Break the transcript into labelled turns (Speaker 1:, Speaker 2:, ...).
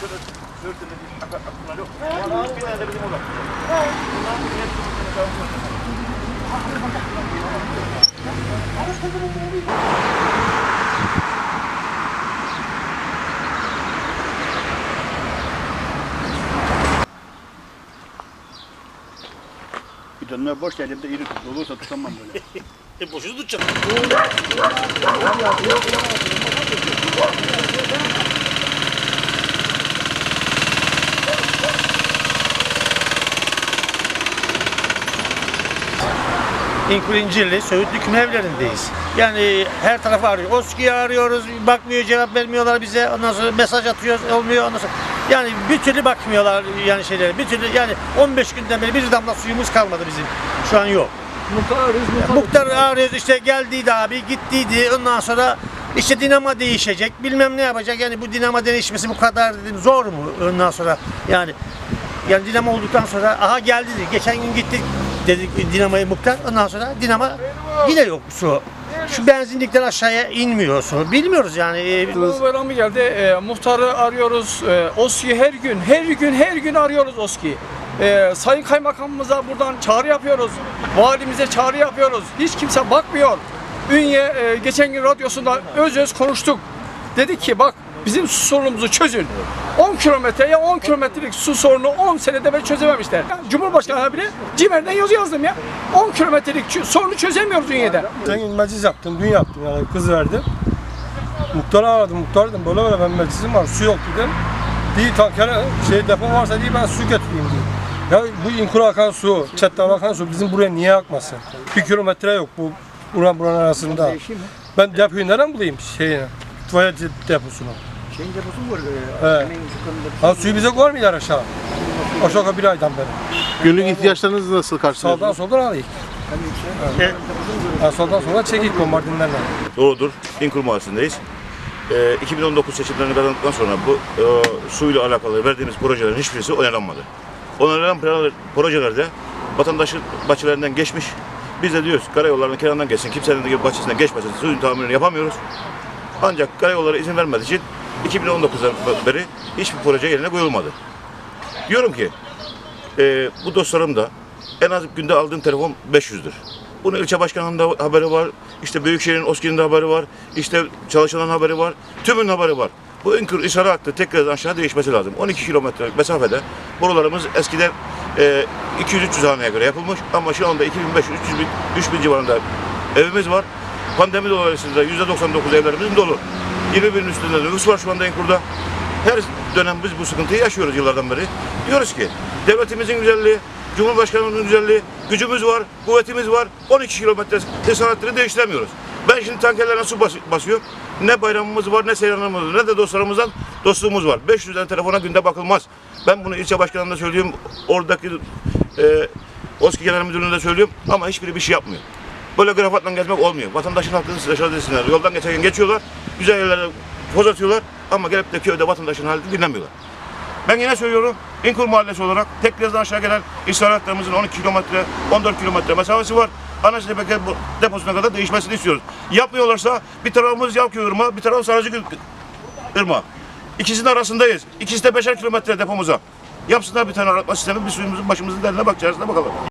Speaker 1: Şurada sörtünde bir akar akımlar yok. Bir tane de bizim orada. Bunların bir hepsi bir tane daha var.
Speaker 2: Bir tane boş elimde iri tut. Olursa tutamam böyle.
Speaker 1: E boşu tutacak.
Speaker 3: İnkul İncirli, Söğütlü küme evlerindeyiz. Yani her tarafı arıyor. OSKİ'yi arıyoruz, bakmıyor, cevap vermiyorlar bize. Ondan sonra mesaj atıyoruz, olmuyor. Ondan sonra yani bir türlü bakmıyorlar yani şeylere. Bir türlü yani 15 günden beri bir damla suyumuz kalmadı bizim. Şu an yok.
Speaker 4: Muhtar arıyoruz, muhtar
Speaker 3: Muhtar arıyoruz işte geldiydi abi, gittiydi. Ondan sonra işte dinamo değişecek, bilmem ne yapacak. Yani bu dinamo değişmesi bu kadar dedim zor mu ondan sonra yani yani dinamo olduktan sonra aha geldi. Geçen gün gittik dedik dinamoya muhtar. Ondan sonra dinamo yine yok su. Şu benzinlikten aşağıya inmiyor su. Bilmiyoruz yani. Ee,
Speaker 4: Bu bayramı geldi. E, muhtarı arıyoruz. E, OSKİ her gün, her gün, her gün arıyoruz OSKİ. E, Sayın Kaymakamımıza buradan çağrı yapıyoruz. Valimize çağrı yapıyoruz. Hiç kimse bakmıyor. Ünye e, geçen gün radyosunda öz öz konuştuk. Dedik ki bak bizim su sorunumuzu çözün. 10 kilometreye 10 kilometrelik su sorunu 10 senede beri çözememişler. Cumhurbaşkanı bile Cimer'den yazı yazdım ya. 10 kilometrelik sorunu çözemiyoruz.
Speaker 5: Sen gün meclis yaptım, dün yaptım yani kız verdim. Muhtarı aradım, muhtar dedim böyle böyle ben meclisim var, su yok dedim. Bir tanker şey depo varsa diye ben su getireyim diyor. Ya bu inkura akan su, çetten akan su bizim buraya niye akmasın? Bir kilometre yok bu buranın buranın arasında. Ben depoyu nereden bulayım şeyini? Tuvalet deposunu.
Speaker 2: Şeyin deposu mu var?
Speaker 5: He. Ha suyu bize koymuyorlar aşağı. Aşağı bir aydan beri.
Speaker 6: Günlük ihtiyaçlarınızı nasıl
Speaker 5: Sağdan
Speaker 6: karşılıyorsunuz?
Speaker 5: soldan alayım. Ha, soldan soldan çekik bombardinlerle.
Speaker 1: Doğrudur. İnkur Mahallesi'ndeyiz. Ee, 2019 seçimlerini kazandıktan sonra bu e, suyla alakalı verdiğimiz projelerin hiçbirisi onaylanmadı. Onaylanan pro- projelerde vatandaşın bahçelerinden geçmiş. Biz de diyoruz karayollarının kenarından geçsin, kimsenin de bahçesinden geçmesin, suyun tamirini yapamıyoruz. Ancak karayolları izin vermediği için 2019'dan beri hiçbir proje yerine koyulmadı. Diyorum ki e, bu dostlarım da en az günde aldığım telefon 500'dür. Bunu ilçe başkanının haberi var, işte Büyükşehir'in OSKİ'nin haberi var, işte çalışanın haberi var, tümün haberi var. Bu Ünkür İsara hattı tekrar aşağı değişmesi lazım. 12 kilometre mesafede borularımız eskiden e, 200-300 haneye göre yapılmış ama şu anda 2500-3000 3000 civarında evimiz var. Pandemi dolayısıyla %99 evlerimiz dolu. 20 binin üstünde nüfus var şu anda Enkur'da. Her dönem biz bu sıkıntıyı yaşıyoruz yıllardan beri. Diyoruz ki devletimizin güzelliği, Cumhurbaşkanımızın güzelliği, gücümüz var, kuvvetimiz var. 12 kilometre tesanatları değiştiremiyoruz. Ben şimdi tankerlerine su bas- basıyorum. Ne bayramımız var, ne seyranımız var, ne de dostlarımızdan dostluğumuz var. 500 tane telefona günde bakılmaz. Ben bunu ilçe başkanına söylüyorum. Oradaki e, OSKİ Genel Müdürlüğü'ne de söylüyorum. Ama hiçbiri bir şey yapmıyor. Böyle grafatla gezmek olmuyor. Vatandaşın hakkını dışarı desinler. Yoldan geçerken geçiyorlar. Güzel yerlere poz atıyorlar. Ama gelip de köyde vatandaşın halini dinlemiyorlar. Ben yine söylüyorum. İnkur Mahallesi olarak tek yazdan aşağı gelen istirahatlarımızın 12 kilometre, 14 kilometre mesafesi var. Anaçtepe deposuna kadar değişmesini istiyoruz. Yapmıyorlarsa bir tarafımız Yavköy Irmağı, bir taraf Sarıcı Irmağı. İkisinin arasındayız. İkisi de beşer kilometre depomuza. Yapsınlar bir tane aratma sistemi, bir suyumuzun başımızın derdine bakacağız bakalım.